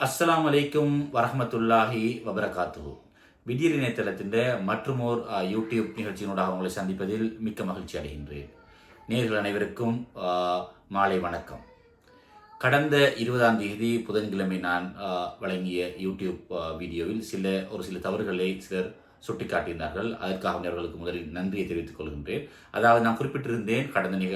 അസ്സലാം വലൈക്കും വറഹമത്തുല്ലാഹി വബർക്കാത്തു விடியல் இணையதளத்தின் மற்றுமோர் அஹ், யூடியூப் நிகழ்ச்சியினூடாக உங்களை சந்திப்பதில் மிக்க மகிழ்ச்சி அடைகின்றேன் நேர்கள் அனைவருக்கும் அஹ், மாலை வணக்கம் கடந்த இருபதாம் தேதி புதன்கிழமை நான் அஹ், வழங்கிய யூடியூப் அஹ், வீடியோவில் சில ஒரு சில தவறுகளை சிலர் சுட்டிக்காட்டினார்கள். அதற்காக அவர்களுக்கு முதலில் நன்றியை தெரிவித்துக் கொள்கின்றேன். அதாவது நான் குறிப்பிட்டிருந்தேன் கடந்த நிக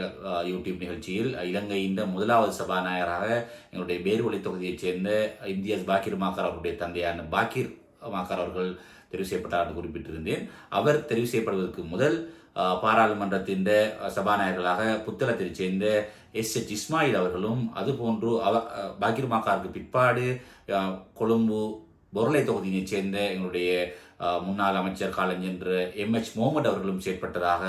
யூடியூப் நிகழ்ச்சியில் இலங்கையின் முதலாவது சபாநாயகராக எங்களுடைய பேர்வழி தொகுதியைச் சேர்ந்த இந்தியாஸ் பாக்கிர் மாக்கர் அவருடைய தந்தையான பாக்கிர் மாக்கர் அவர்கள் தெரிவு செய்யப்பட்டார் என்று குறிப்பிட்டிருந்தேன். அவர் தெரிவு செய்யப்படுவதற்கு முதல் பாராளுமன்றத்தின் சபாநாயகர்களாக புத்தளத்தைச் சேர்ந்த எஸ். எச். இஸ்மாயில் அவர்களும் அதுபோன்று அவ அஹ், பாக்கிர் மாக்காருக்கு பிற்பாடு கொழும்பு பொருளை தொகுதியினைச் சேர்ந்த எங்களுடைய முன்னாள் அமைச்சர் காலஞ்சென்ற எம் எச் முகமது அவர்களும் செயற்பட்டதாக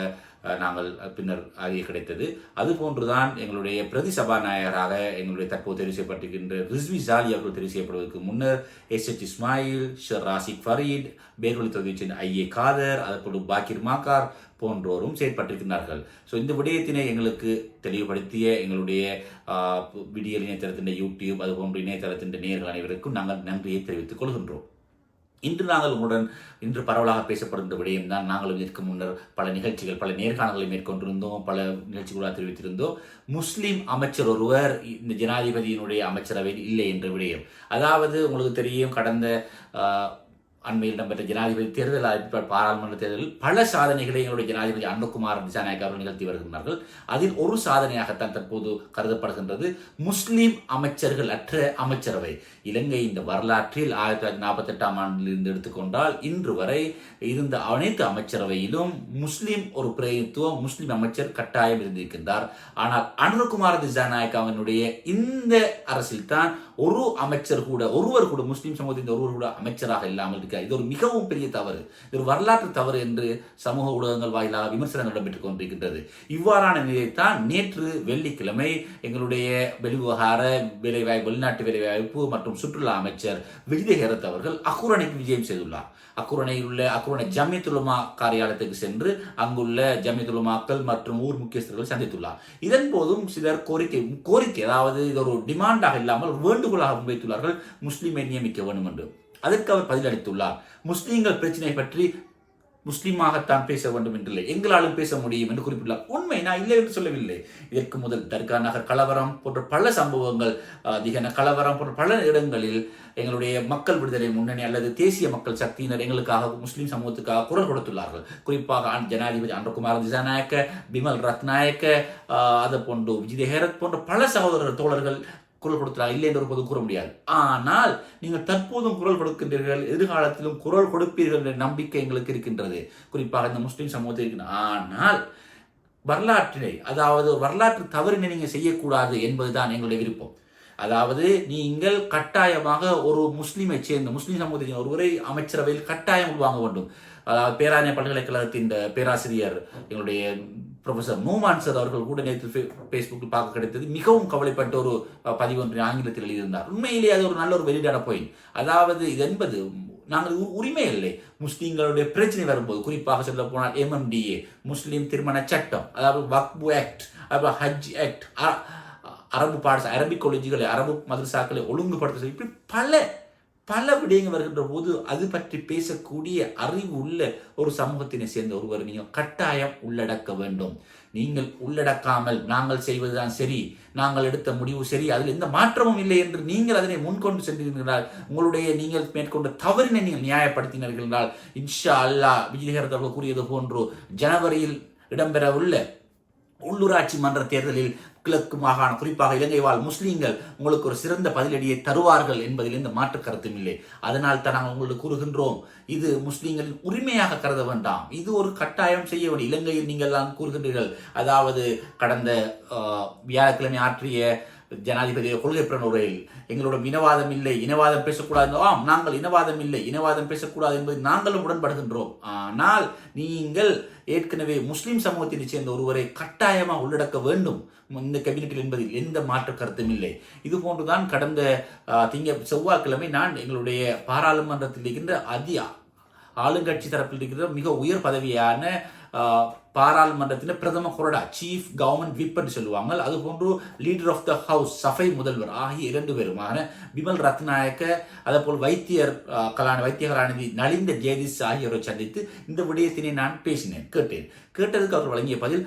நாங்கள் பின்னர் அறிய கிடைத்தது. அதுபோன்றுதான் எங்களுடைய பிரதி சபாநாயகராக எங்களுடைய தற்போது தெரிவு செய்யப்பட்டிருக்கின்ற ரிஸ்வி ஜாலி அவர்கள் தெரிவு செய்யப்படுவதற்கு முன்னர் எஸ் எச் இஸ்மாயில் ஷர் ராசிக் ஃபரீத் பேர்வழி தொகுதியைச் சேர்ந்த காதர் அதேபோல் பாக்கிர் மாக்கார் போன்றோரும் செயற்பட்டிருக்கிறார்கள். ஸோ இந்த விடயத்தினை எங்களுக்கு தெளிவுபடுத்திய எங்களுடைய விடியல் இணையதளத்தின் யூடியூப் அதுபோன்ற இணையதளத்தின் நேர்கள் அனைவருக்கும் நாங்கள் நன்றியை தெரிவித்துக் கொள்கின்றோம். இன்று நாங்கள் உங்களுடன் இன்று பரவலாக பேசப்படுகின்ற விடயம் தான் நாங்களும் இதற்கு முன்னர் பல நிகழ்ச்சிகள் பல நேர்காணல்களை மேற்கொண்டிருந்தோம் பல நிகழ்ச்சிகளாக தெரிவித்திருந்தோம். முஸ்லீம் அமைச்சர் ஒருவர் இந்த ஜனாதிபதியினுடைய அமைச்சரவையில் இல்லை என்ற விடயம். அதாவது உங்களுக்கு தெரியும் கடந்த அண்மையில் இடம்பெற்ற ஜனாதிபதி தேர்தல் பாராளுமன்ற தேர்தலில் பல சாதனைகளை எங்களுடைய ஜனாதிபதி அன்பகுமார் திசாநாயக் அவர்கள் நிகழ்த்தி வருகின்றார்கள். அதில் ஒரு சாதனையாகத்தான் தற்போது கருதப்படுகின்றது. முஸ்லீம் அமைச்சர்கள் அற்ற அமைச்சரவை. இலங்கை இந்த வரலாற்றில் ஆயிரத்தி தொள்ளாயிரத்தி நாற்பத்தெட்டாம் ஆண்டிலிருந்து எடுத்துக்கொண்டால் இன்று வரை இருந்த அனைத்து அமைச்சரவையிலும் முஸ்லீம் ஒரு பிரதிநிதித்துவம் முஸ்லீம் அமைச்சர் கட்டாயம் இருந்திருக்கின்றார். ஆனால் அனுகுமார் திசாநாயக் அவனுடைய இந்த அரசில்தான் ஒரு அமைச்சர் கூட ஒருவர் கூட முஸ்லிம் சமூகத்தின் ஒருவர் கூட அமைச்சராக இல்லாமல் இருக்கார் இது ஒரு மிகவும் பெரிய தவறு. இது ஒரு வரலாற்று தவறு என்று சமூக ஊடகங்கள் வாயிலாக விமர்சனங்கள் இடம்பெற்றுக் கொண்டிருக்கின்றது. இவ்வாறான நிலையைத்தான் நேற்று வெள்ளிக்கிழமை எங்களுடைய வெளிவிவகார வேலைவாய்ப்பு வெளிநாட்டு வேலைவாய்ப்பு மற்றும் சுற்றுலா அமைச்சர் விஜய் ஹேரத் அவர்கள் அக்குரணைக்கு விஜயம் செய்துள்ளார். அக்குரணையில் உள்ள அக்குரணை ஜமியத்துலமா காரியாலயத்துக்கு சென்று அங்குள்ள ஜமியத்துலமாக்கள் மற்றும் ஊர் முக்கியஸ்தர்கள் சந்தித்துள்ளார். இதன் போதும் சிலர் கோரிக்கை கோரிக்கை அதாவது இது ஒரு டிமாண்டாக இல்லாமல் வேண்டுகோளாக முன்வைத்துள்ளார்கள் முஸ்லீமை நியமிக்க வேண்டும் என்று அதற்கு அவர் பதிலளித்துள்ளார் முஸ்லீம்கள் பிரச்சனை பற்றி முஸ்லீமாகத்தான் பேச வேண்டும் என்றில்லை. எங்களாலும் பேச முடியும் என்று குறிப்பிட்டுள்ளார். உண்மை நான் இல்லை என்று சொல்லவில்லை. இதற்கு முதல் தர்கா நகர் கலவரம் போன்ற பல சம்பவங்கள் அதிகன கலவரம் போன்ற பல இடங்களில் எங்களுடைய மக்கள் விடுதலை முன்னணி அல்லது தேசிய மக்கள் சக்தியினர் எங்களுக்காக முஸ்லீம் சமூகத்துக்காக குரல் கொடுத்துள்ளார்கள். குறிப்பாக ஜனாதிபதி அன்றகுமார் திசாநாயக்க பிமல் ரத்நாயக்க அஹ், அதை போன்று விஜய் ஹேரத் போன்ற பல சகோதரர் தோழர்கள் குரல் கொடுத்தார் இல்லை என்று ஒருபோது கூற முடியாது. ஆனால் நீங்கள் தற்போதும் குரல் கொடுக்கின்றீர்கள் எதிர்காலத்திலும் குரல் கொடுப்பீர்கள் என்ற நம்பிக்கை எங்களுக்கு இருக்கின்றது. குறிப்பாக இந்த முஸ்லீம் சமூகத்தில் இருக்கின்ற ஆனால் வரலாற்றினை அதாவது வரலாற்று தவறினை நீங்கள் செய்யக்கூடாது என்பதுதான் எங்களுடைய விருப்பம். அதாவது நீங்கள் கட்டாயமாக ஒரு முஸ்லீமை சேர்ந்த முஸ்லீம் சமூகத்தின் ஒருவரை அமைச்சரவையில் கட்டாயம் உள்வாங்க வேண்டும். அதாவது பேராணிய பல்கலைக்கழகத்தின் பேராசிரியர் எங்களுடைய ப்ரொஃபசர் நூமான் சார் அவர்கள் கூட நேற்று ஃபேஸ்புக்கில் பார்க்க கிடைத்தது. மிகவும் கவலைப்பட்ட ஒரு பதிவு ஒன்று ஆங்கிலத்தில் எழுதியிருந்தார். உண்மையிலேயே அது ஒரு நல்ல ஒரு வெளியிடான பாயிண்ட் அதாவது இது என்பது நாங்கள் உரிமை இல்லை. முஸ்லீம்களுடைய பிரச்சனை வரும்போது குறிப்பாக சொல்ல போனால் எம்எம்டிஏ முஸ்லீம் திருமண சட்டம் அதாவது வக்பு ஆக்ட் அப்புறம் ஹஜ் ஆக்ட் அரபு பாடச அரபிக் காலேஜுகளை அரபு மதரசாக்களை ஒழுங்குபடுத்த இப்படி பல பல விடயங்கள் வருகின்ற போது அது பற்றி பேசக்கூடிய அறிவு உள்ள ஒரு சமூகத்தினை சேர்ந்த ஒருவர் நீங்கள் கட்டாயம் உள்ளடக்க வேண்டும். நீங்கள் உள்ளடக்காமல் நாங்கள் செய்வதுதான் சரி நாங்கள் எடுத்த முடிவு சரி அதில் எந்த மாற்றமும் இல்லை என்று நீங்கள் அதனை முன்கொண்டு சென்றீர்கள் உங்களுடைய நீங்கள் மேற்கொண்ட தவறினை நீங்கள் நியாயப்படுத்தினீர்கள் என்றால் இன்ஷா அல்லாஹ் விஜயகரத் அவர்கள் கூறியது போன்று ஜனவரியில் இடம்பெறவுள்ள உள்ளூராட்சி மன்ற தேர்தலில் கிழக்கு மாகாணம் குறிப்பாக இலங்கை வாழ் முஸ்லீம்கள் உங்களுக்கு ஒரு சிறந்த பதிலடியை தருவார்கள் என்பதில் எந்த மாற்று கருத்தும் இல்லை. அதனால் தான் நாங்கள் உங்களுக்கு கூறுகின்றோம் இது முஸ்லீம்களின் உரிமையாக கருத வேண்டாம். இது ஒரு கட்டாயம் செய்ய வேண்டிய இலங்கையில் நீங்கள் தான் கூறுகின்றீர்கள். அதாவது கடந்த வியாழக்கிழமை ஆற்றிய ஜனாதிபதி கொள்கை பிரணுரையில் எங்களோட இனவாதம் இல்லை இனவாதம் பேசக்கூடாது ஆம் நாங்கள் இனவாதம் இல்லை இனவாதம் பேசக்கூடாது என்பது நாங்களும் உடன்படுகின்றோம். ஆனால் நீங்கள் ஏற்கனவே முஸ்லிம் சமூகத்தினை சேர்ந்த ஒருவரை கட்டாயமாக உள்ளடக்க வேண்டும். இந்த கேபினெட்டில் என்பதில் எந்த மாற்று கருத்தும் இல்லை. இது போன்றுதான் கடந்த திங்க செவ்வாய்க்கிழமை நான் எங்களுடைய பாராளுமன்றத்தில் இருக்கின்ற அதி ஆளுங்கட்சி தரப்பில் இருக்கிற மிக உயர் பதவியான பாராளுமன்றத்தில் பாராளுமன்றத்தின் பிரதம கொறடா சீஃப் கவர்மெண்ட் விப் என்று சொல்லுவாங்க. அது போன்று லீடர் ஆஃப் த ஹவுஸ் சபை முதல்வர் ஆகிய இரண்டு பேருமான விமல் ரத்நாயக்க அதே போல் வைத்தியர் கலாணி வைத்திய கலாநிதி நலிந்த ஜெயதிஸ் ஆகியோரை சந்தித்து இந்த விடயத்தினை நான் பேசினேன் கேட்டேன். கேட்டதுக்கு அவர் வழங்கிய பதில்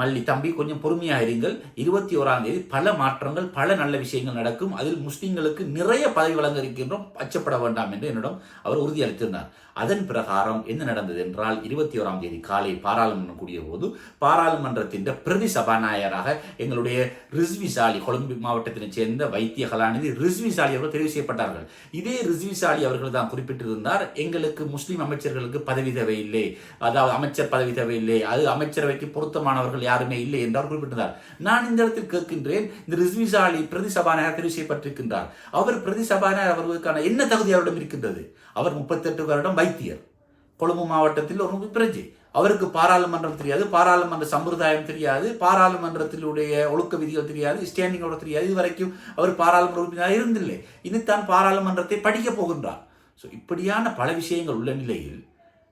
மல்லி தம்பி கொஞ்சம் பொறுமையாக இருங்கள். இருபத்தி ஓராம் தேதி பல மாற்றங்கள் பல நல்ல விஷயங்கள் நடக்கும். அதில் முஸ்லீம்களுக்கு நிறைய பதவி வழங்க இருக்கின்றோம். அச்சப்பட வேண்டாம் என்று என்னிடம் அவர் உறுதியளித்திருந்தார். அதன் பிரகாரம் என்ன நடந்தது என்றால் இருபத்தி ஓராம் தேதி காலை பாராளுமன்றம் கூடிய போது பாராளுமன்றத்தின் பிரதி சபாநாயகராக எங்களுடைய ரிஸ்விசாலி கொழும்பு மாவட்டத்தினை சேர்ந்த வைத்திய கலாநிதி ரிஸ்விசாலி அவர்கள் தெரிவு செய்யப்பட்டார்கள். இதே ரிஸ்விசாலி அவர்கள் தான் குறிப்பிட்டிருந்தார் எங்களுக்கு முஸ்லீம் அமைச்சர்களுக்கு பதவி தேவையில்லை. அதாவது அமைச்சர் பதவி தேவையில்லை. அது அமைச்சரவைக்கு பொருத்தமானவர்கள் யாருமே இல்லை என்றார் குறிப்பிட்டிருந்தார் நான் இந்த இடத்தில் கேட்கின்றேன் இந்த ரிஸ்விசாலி பிரதி சபாநாயகர் தெரிவு செய்யப்பட்டிருக்கின்றார். அவர் பிரதி சபாநாயகர் அவர்களுக்கான என்ன தகுதி அவரிடம் இருக்கின்றது? அவர் முப்பத்தெட்டு வருடம் வைத்தியர். கொழும்பு மாவட்டத்தில் ஒரு பிரஜை. அவருக்கு பாராளுமன்றம் தெரியாது பாராளுமன்ற சம்பிரதாயம் தெரியாது பாராளுமன்றத்திலுடைய ஒழுக்க விதிகள் தெரியாது ஸ்டாண்டிங் ஆர்டர் தெரியாது. இதுவரைக்கும் அவர் பாராளுமன்ற உறுப்பினராக இருந்தில்லை. இனித்தான் பாராளுமன்றத்தை படிக்கப் போகின்றார். ஸோ இப்படியான பல விஷயங்கள் உள்ள நிலையில்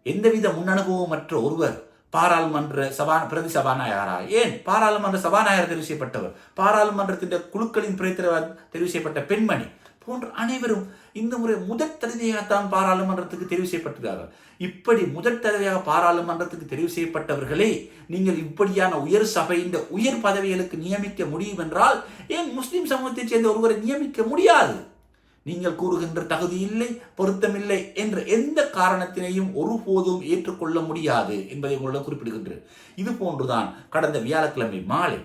எந்தவித முன்னனுபவமற்ற ஒருவர் பாராளுமன்ற சபா பிரதி சபாநாயகராக ஏன்? பாராளுமன்ற சபாநாயகர் தெரிவு செய்யப்பட்டவர். பாராளுமன்றத்தின் குழுக்களின் பிரதித்தலைவர் தெரிவு செய்யப்பட்ட பெண்மணி. போன்ற அனைவரும் இந்த முறை முதற் தடவையாகத்தான் பாராளுமன்றத்துக்கு தெரிவு செய்யப்பட்டிருக்கார்கள் இப்படி முதற் தடவையாக பாராளுமன்றத்துக்கு தெரிவு செய்யப்பட்டவர்களே நீங்கள் இப்படியான உயர் சபை இந்த உயர் பதவிகளுக்கு நியமிக்க முடியும் என்றால் ஏன் முஸ்லிம் சமூகத்தைச் சேர்ந்த ஒருவரை நியமிக்க முடியாது? நீங்கள் கூறுகின்ற தகுதி இல்லை பொருத்தமில்லை என்ற எந்த காரணத்தினையும் ஒருபோதும் ஏற்றுக்கொள்ள முடியாது என்பதை உங்களிடம் குறிப்பிடுகின்றேன். இது போன்றுதான் கடந்த வியாழக்கிழமை மாலை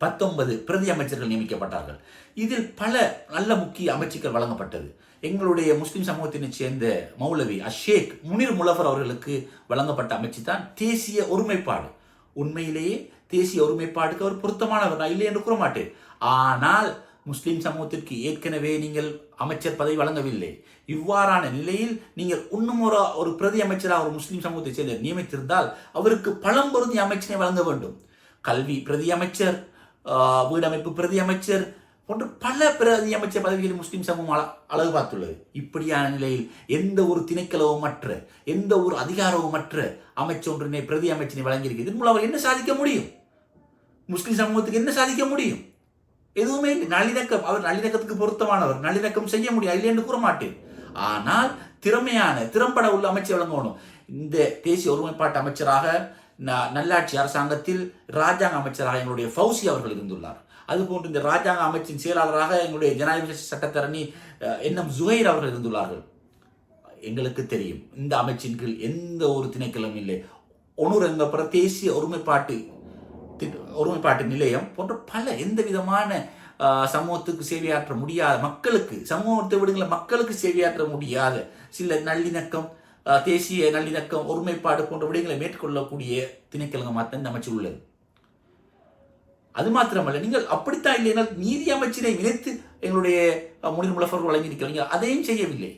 பத்தொன்பது பிரதி அமைச்சர்கள் நியமிக்கப்பட்டார்கள். இதில் பல நல்ல முக்கிய அமைச்சுக்கள் வழங்கப்பட்டது. எங்களுடைய முஸ்லிம் சமூகத்தினைச் சேர்ந்த மௌலவி அஷேக் முனிர் முலஃபர் அவர்களுக்கு வழங்கப்பட்ட அமைச்சு தான் தேசிய ஒருமைப்பாடு. உண்மையிலேயே தேசிய ஒருமைப்பாடுக்கு அவர் பொருத்தமானவர் நான் இல்லை என்று கூற மாட்டேன் ஆனால் முஸ்லிம் சமூகத்திற்கு ஏற்கனவே நீங்கள் அமைச்சர் பதவி வழங்கவில்லை. இவ்வாறான நிலையில் நீங்கள் இன்னும் ஒரு ஒரு பிரதி அமைச்சராக ஒரு முஸ்லிம் சமூகத்தை சேர்ந்த நியமித்திருந்தால் அவருக்கு பழம் பொருந்திய வழங்க வேண்டும். கல்வி பிரதி அமைச்சர் வீடமைப்பு பிரதி அமைச்சர் போன்ற பல பிரதி அமைச்சர் பதவிகளில் முஸ்லீம் சமூகம் அள- அழகு பார்த்துள்ளது. இப்படியான நிலையில் எந்த ஒரு திணைக்களவுமற்ற எந்த ஒரு அதிகாரவுமற்ற அமைச்சொன்றினை பிரதி அமைச்சனை வழங்கியிருக்கு. இதன் மூலம் அவர் என்ன சாதிக்க முடியும்? முஸ்லீம் சமூகத்துக்கு என்ன சாதிக்க முடியும்? எதுவுமே இல்லை. நல்லிணக்கம் அவர் நல்லிணக்கத்துக்கு பொருத்தமானவர். நல்லிணக்கம் செய்ய முடியாது. இல்லை என்று கூற மாட்டேன் ஆனால் திறமையான திறம்பட உள்ள அமைச்சர் வழங்கணும். இந்த தேசிய ஒருமைப்பாட்டு அமைச்சராக ந- நல்லாட்சி அரசாங்கத்தில் ராஜாங்க அமைச்சராக எங்களுடைய ஃபௌசி அவர்கள் இருந்துள்ளார். அதுபோன்று இந்த ராஜாங்க அமைச்சின் செயலாளராக எங்களுடைய ஜனாதிபதி சட்டத்தரணி என்எம் என் ஜுஹைர் அவர்கள் இருந்துள்ளார்கள். எங்களுக்கு தெரியும். இந்த அமைச்சின் கீழ் எந்த ஒரு திணைக்களமும் இல்லை. ஒனூர் எங்கப்புற தேசிய ஒருமைப்பாட்டு ஒருமைப்பாட்டு நிலையம் போன்ற பல எந்த விதமான ஆஹ், சமூகத்துக்கு சேவையாற்ற முடியாத மக்களுக்கு சமூகத்தை விடுங்கள மக்களுக்கு சேவையாற்ற முடியாத சில நல்லிணக்கம் தேசிய நல்லிணக்கம் ஒருமைப்பாடு போன்ற விடயங்களை மேற்கொள்ளக்கூடிய திணைக்களங்கமாக தான் அமைச்சு உள்ளது. அது மாத்திரமல்ல நீங்கள் அப்படித்தான் இல்லைனா நீதி அமைச்சரை இணைத்து எங்களுடைய அஹ், முனிர் முலஃபர் வழங்கியிருக்கிறீங்க அதையும் செய்யவில்லை.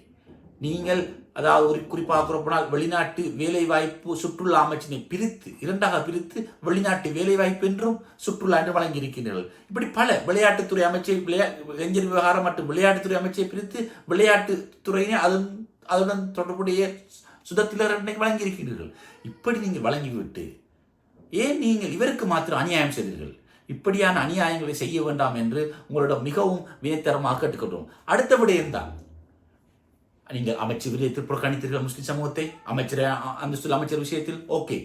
நீங்கள் அதாவது ஒரு குறிப்பாக கூறப்போனால் வெளிநாட்டு வேலைவாய்ப்பு சுற்றுலா அமைச்சினை பிரித்து இரண்டாக பிரித்து வெளிநாட்டு வேலைவாய்ப்பு என்றும் சுற்றுலா என்று வழங்கியிருக்கிறீர்கள் இப்படி பல விளையாட்டுத்துறை அமைச்சை விளையா இளைஞர் விவகாரம் மற்றும் விளையாட்டுத்துறை அமைச்சை பிரித்து விளையாட்டுத்துறையினை அதன் அதனுடன் தொடர்புடைய சுதத்திலர் வழங்கியிருக்கிறீர்கள் இப்படி நீங்கள் வழங்கிவிட்டு ஏன் நீங்கள் இவருக்கு மாத்திரம் அநியாயம் செய்தீர்கள்? இப்படியான அநியாயங்களை செய்ய வேண்டாம் என்று உங்களிடம் மிகவும் வினைத்தரமாக கேட்டுக்கொண்டோம். அடுத்த விடயம்தான். நீங்கள் அமைச்சர் விடயத்தில் புறக்கணித்தீர்கள் முஸ்லிம் சமூகத்தை அமைச்சர் அந்தஸ்துள்ள அமைச்சர் விஷயத்தில் ஓகே.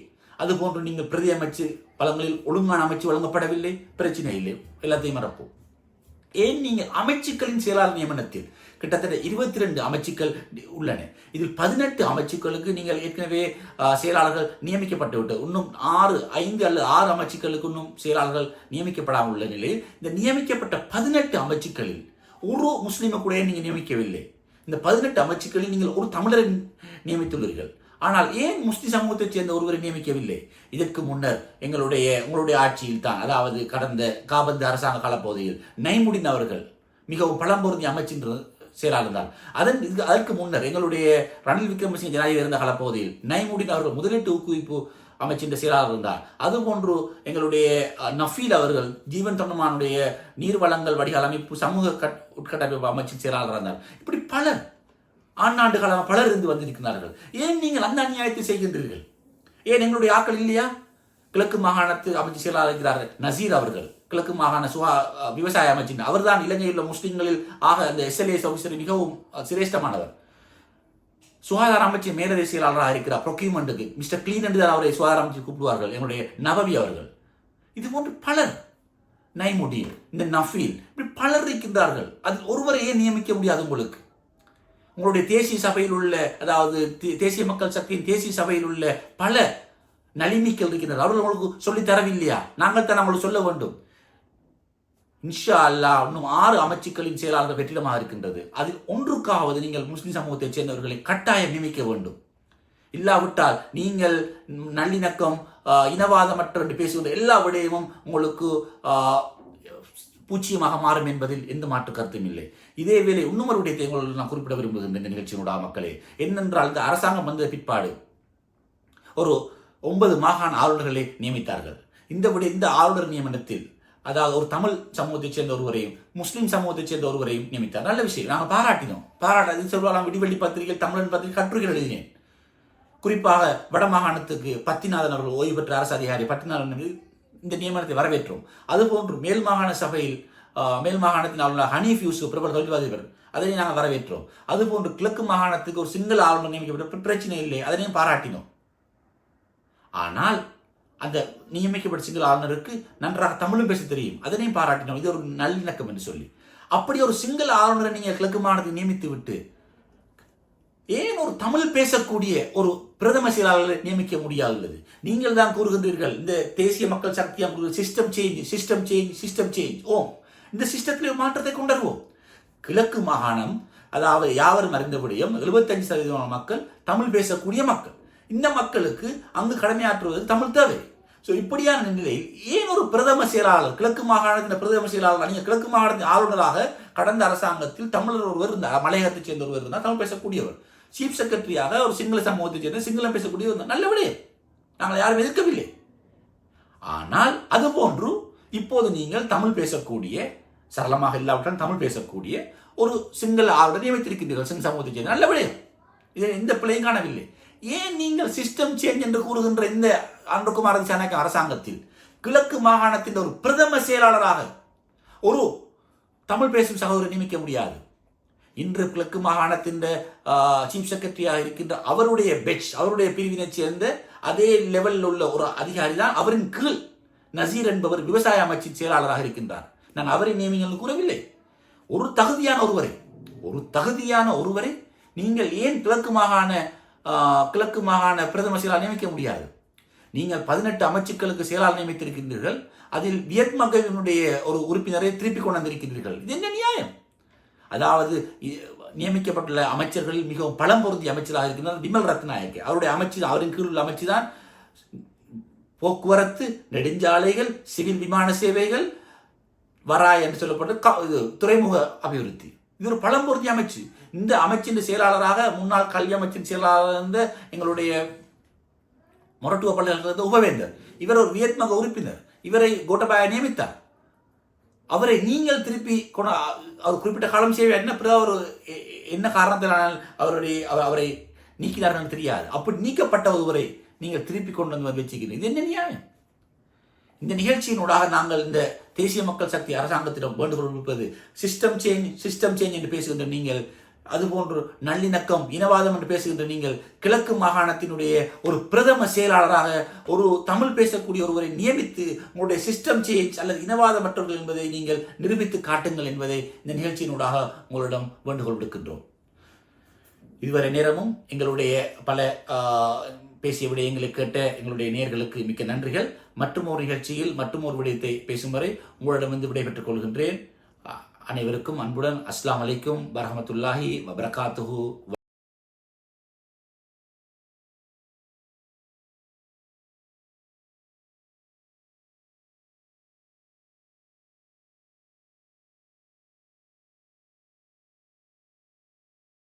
அதுபோன்று நீங்கள் பிரதி அமைச்சு பலங்களில் ஒழுங்கான அமைச்சு வழங்கப்படவில்லை பிரச்சனை இல்லை. எல்லாத்தையும் மறப்போம். ஏன் நீங்கள் அமைச்சுக்களின் செயலாளர் நியமனத்தில்? கிட்டத்தட்ட இருபத்தி ரெண்டு அமைச்சுக்கள் உள்ளன. இதில் பதினெட்டு அமைச்சுக்களுக்கு நீங்கள் ஏற்கனவே செயலாளர்கள் நியமிக்கப்பட்டு விட்டு இன்னும் ஆறு ஐந்து அல்லது ஆறு அமைச்சுக்களுக்கு இன்னும் செயலாளர்கள் நியமிக்கப்படாமல் உள்ள நிலையில் இந்த நியமிக்கப்பட்ட பதினெட்டு அமைச்சுக்களில் ஒரு முஸ்லீமை கூட நீங்கள் நியமிக்கவில்லை. இந்த பதினெட்டு அமைச்சுக்களில் நீங்கள் ஒரு தமிழரை நியமித்துள்ளீர்கள். ஆனால் ஏன் முஸ்லி சமூகத்தைச் சேர்ந்த ஒருவரை நியமிக்கவில்லை? இதற்கு முன்னர் எங்களுடைய உங்களுடைய ஆட்சியில் தான் அதாவது கடந்த காபந்து அரசாங்க காலப்பகுதியில் நைமுடின் அவர்கள் மிகவும் பழம்பொருந்திய பொருந்திய அமைச்சின் செயலாளர்ந்தார் அதன் இது அதற்கு முன்னர் எங்களுடைய ரணில் விக்ரமசிங்க ஜனாதிபதி இருந்த காலப்பகுதியில் நைமுடின் அவர்கள் முதலீட்டு ஊக்குவிப்பு அமைச்சின் செயலாளர் இருந்தார். அதுபோன்று எங்களுடைய நஃபீல் அவர்கள் ஜீவன் தொண்டமானுடைய நீர் வளங்கள் வடிகால் அமைப்பு சமூக கட் உட்கட்டமைப்பு அமைச்சின் செயலாளர் இருந்தார். இப்படி பலர் ஆண்டாண்டு காலம் பலர் இருந்து வந்திருக்கிறார்கள். ஏன் நீங்கள் அந்த அநியாயத்தை செய்கின்றீர்கள்? ஏன் எங்களுடைய ஆட்கள் இல்லையா? கிழக்கு மாகாணத்து அமைச்சு செயலாளர் இருக்கிறார் நசீர் அவர்கள் கிழக்கு மாகாண சுகா விவசாய அமைச்சின் அவர்தான் இலங்கையில் உள்ள முஸ்லிம்களில் ஆக அந்த எஸ்எல்ஏ ஆஃபீஸர் மிகவும் சிரேஷ்டமானவர். சுகாதார அமைச்சர் மேலதிக செயலாளராக இருக்கிறார் ப்ரொக்யூமெண்ட்டுக்கு மிஸ்டர் கிளீன் என்று அவரை சுகாதார அமைச்சர் கூப்பிடுவார்கள் என்னுடைய நவவி அவர்கள். இது போன்று பலர் நைமுடியில் இந்த நஃபீல் இப்படி பலர் இருக்கின்றார்கள். அதில் ஒருவரையே நியமிக்க முடியாது உங்களுக்கு. உங்களுடைய தேசிய சபையில் உள்ள அதாவது தே- தேசிய மக்கள் சக்தியின் தேசிய சபையில் உள்ள பல நளினிகள் இருக்கின்றனர். அவர்கள் உங்களுக்கு சொல்லித் தரவில்லையா? நாங்கள் தான் அவங்களுக்கு சொல்ல வேண்டும். இன்ஷா அல்லாஹ் இன்னும் ஆறு அமைச்சுக்களின் செயலாளர் வெற்றிடமாக இருக்கின்றது. அதில் ஒன்றுக்காவது நீங்கள் முஸ்லிம் சமூகத்தைச் சேர்ந்தவர்களை கட்டாயம் நியமிக்க வேண்டும். இல்லாவிட்டால் நீங்கள் நல்லிணக்கம் இனவாதமற்ற என்று பேசுகின்ற எல்லா விடயமும் உங்களுக்கு பூச்சியமாக மாறும் என்பதில் எந்த மாற்று கருத்தும் இல்லை. இதேவேளை இன்னும் ஒரு விடயத்தை உங்களுக்கு நான் குறிப்பிட விரும்புகின்ற இந்த நிகழ்ச்சியினுடைய மக்களே என்னென்றால் இந்த அரசாங்கம் வந்த பிற்பாடு ஒரு ஒன்பது மாகாண ஆளுநர்களை நியமித்தார்கள். இந்த விட இந்த ஆளுநர் நியமனத்தில் அதாவது ஒரு தமிழ் சமூகத்தைச் சேர்ந்த ஒருவரையும் முஸ்லீம் சமூகத்தைச் சேர்ந்த ஒருவரையும் நியமித்தார். நல்ல விஷயம். நாங்கள் பாராட்டினோம். பாராட்டு சொல்லலாம் விடிவெள்ளி பத்திரிகை தமிழன் பத்திரிகை கட்டுரைகள் எழுதினேன். குறிப்பாக வடமாகாணத்துக்கு பத்திநாதன் அவர்கள் ஓய்வு பெற்ற அரசு அதிகாரி பத்திநாதன் இந்த நியமனத்தை வரவேற்றோம். அதுபோன்று மேல் மாகாண சபையில் மேல் மாகாணத்தின் ஆளுநர் ஹனீஃப் யூசுப் பிரபல தொழில்வாதிபர் அதனை நாங்கள் வரவேற்றோம். அதுபோன்று கிழக்கு மாகாணத்துக்கு ஒரு சிங்கள ஆளுநர் நியமிக்கப்பட்ட பிரச்சனை இல்லை. அதனையும் பாராட்டினோம். ஆனால் அந்த நியமிக்கப்பட்ட சிங்கள ஆளுநருக்கு நன்றாக தமிழும் பேச தெரியும். அதனையும் பாராட்டினோம். இது ஒரு நல்லிணக்கம் என்று சொல்லி. அப்படி ஒரு சிங்கள ஆளுநரை நீங்கள் கிழக்கு மாகாணத்துக்கு நியமித்து விட்டு ஏன் ஒரு தமிழ் பேசக்கூடிய ஒரு பிரதம செயலாளரை நியமிக்க முடியாதுள்ளது நீங்கள் தான் கூறுகின்றீர்கள் இந்த தேசிய மக்கள் சக்தியாக system change system change system change ஓம் இந்த சிஸ்டத்தில் மாற்றத்தை கொண்டருவோம் கிழக்கு மாகாணம் அதாவது யாவரும் அறிந்தபடியும் எழுபத்தஞ்சு சதவீதமான மக்கள் தமிழ் பேசக்கூடிய மக்கள். இந்த மக்களுக்கு அங்கு கடமையாற்றுவது தமிழ் தேவை. ஸோ இப்படியான நிலையில் ஏன் ஒரு பிரதம செயலாளர் கிழக்கு மாகாணத்தின் பிரதம செயலாளர் நீங்கள் கிழக்கு மாகாணத்தின் ஆளுநராக கடந்த அரசாங்கத்தில் தமிழர் ஒருவர் இருந்தார் மலையகத்தைச் சேர்ந்த ஒருவர் இருந்தார் தமிழ் பேசக்கூடியவர். சீஃப் செக்ரட்டரியாக ஒரு சிங்கள சமூகத்தைச் சேர்ந்த சிங்களம் பேசக்கூடியவர் இருந்தார். நல்ல விடயம். நாங்கள் யாரும் எதிர்க்கவில்லை. ஆனால் அதுபோன்று இப்போது நீங்கள் தமிழ் பேசக்கூடிய சரளமாக இல்லாவிட்டால் தமிழ் பேசக்கூடிய ஒரு சிங்கள ஆளுநர் நியமித்திருக்கின்றீர்கள் சிங்க சமூகத்தைச் சேர்ந்த. நல்ல விடயம். இதை எந்த பிள்ளையும் காணவில்லை. ஏன் நீங்கள் சிஸ்டம் சேஞ்ச் என்று கூறுகின்ற இந்த அன்றுகுமார திசாநாயக்க அரசாங்கத்தில்? கிழக்கு மாகாணத்தின் ஒரு பிரதம செயலாளராக ஒரு தமிழ் பேசும் சகோதரர் நியமிக்க முடியாது. இன்று கிழக்கு மாகாணத்தின் சீஃப் செக்ரட்டரியாக இருக்கின்ற அவருடைய பெட்ச் அவருடைய பிரிவினைச் சேர்ந்த அதே லெவலில் உள்ள ஒரு அதிகாரி தான் அவரின் கீழ் நசீர் என்பவர் விவசாய அமைச்சின் செயலாளராக இருக்கின்றார். நான் அவரை நியமிங்கள் கூறவில்லை. ஒரு தகுதியான ஒருவரை ஒரு தகுதியான ஒருவரை நீங்கள் ஏன் கிழக்கு மாகாண கிழக்கு மாகாண பிரதம செயலாளர் நியமிக்க முடியாது. நீங்கள் பதினெட்டு அமைச்சுக்களுக்கு செயலாளர் நியமித்திருக்கின்றீர்கள். அதில் வியட்மகவினுடைய ஒரு உறுப்பினரை திருப்பி கொண்டு வந்திருக்கின்றீர்கள். இது என்ன நியாயம்? அதாவது நியமிக்கப்பட்டுள்ள அமைச்சர்களில் மிகவும் பலம் பொருந்திய அமைச்சராக இருக்கின்றார் விமல் ரத்நாயக்கு அவருடைய அமைச்சு அவரின் கீழ் உள்ள அமைச்சு தான் போக்குவரத்து நெடுஞ்சாலைகள் சிவில் விமான சேவைகள் வராய் என்று சொல்லப்பட்ட க- இது துறைமுக அபிவிருத்தி. இது ஒரு பழம்பொருந்திய அமைச்சு. இந்த அமைச்சின் செயலாளராக முன்னாள் கல்வி அமைச்சின் செயலாளராக இருந்த எங்களுடைய மொரட்டுவ பல்கலைக்கழகத்தை உபவேந்தர். இவர் ஒரு வியத்மக உறுப்பினர். இவரை கோட்டபாய நியமித்தார். அவரை நீங்கள் திருப்பி அவர் குறிப்பிட்ட காலம் செய்ய என்ன பிறகு அவர் என்ன காரணத்தினால் அவருடைய அவர் அவரை நீக்கினார்கள் தெரியாது. அப்படி நீக்கப்பட்ட ஒருவரை நீங்கள் திருப்பி கொண்டு வந்து வச்சுக்கிறீங்க இது என்ன நியாயம்? இந்த நிகழ்ச்சியினூடாக நாங்கள் இந்த தேசிய மக்கள் சக்தி அரசாங்கத்திடம் வேண்டுகோள் விடுப்பது சிஸ்டம் சேஞ்ச் சிஸ்டம் சேஞ்ச் என்று பேசுகின்ற நீங்கள் அதுபோன்று நல்லிணக்கம் இனவாதம் என்று பேசுகின்ற நீங்கள் கிழக்கு மாகாணத்தினுடைய ஒரு பிரதம செயலாளராக ஒரு தமிழ் பேசக்கூடிய ஒருவரை நியமித்து உங்களுடைய சிஸ்டம் சேஞ்ச் அல்லது இனவாதமற்றவர்கள் என்பதை நீங்கள் நிரூபித்து காட்டுங்கள் என்பதை இந்த நிகழ்ச்சியினூடாக உங்களிடம் வேண்டுகோள் விடுக்கின்றோம். இதுவரை நேரமும் எங்களுடைய பல பேசிய விடயங்களை கேட்ட எங்களுடைய நேர்களுக்கு மிக்க நன்றிகள். மற்றும் ஒரு நிகழ்ச்சியில் மற்றும் ஒரு விடயத்தை பேசும் வரை உங்களிடமிருந்து விடைபெற்றுக் கொள்கின்றேன். அ- அனைவருக்கும் அன்புடன் அஸ்லாம் அலைக்கும் வரஹமத்துல்லாஹி வபரகாத்துஹு.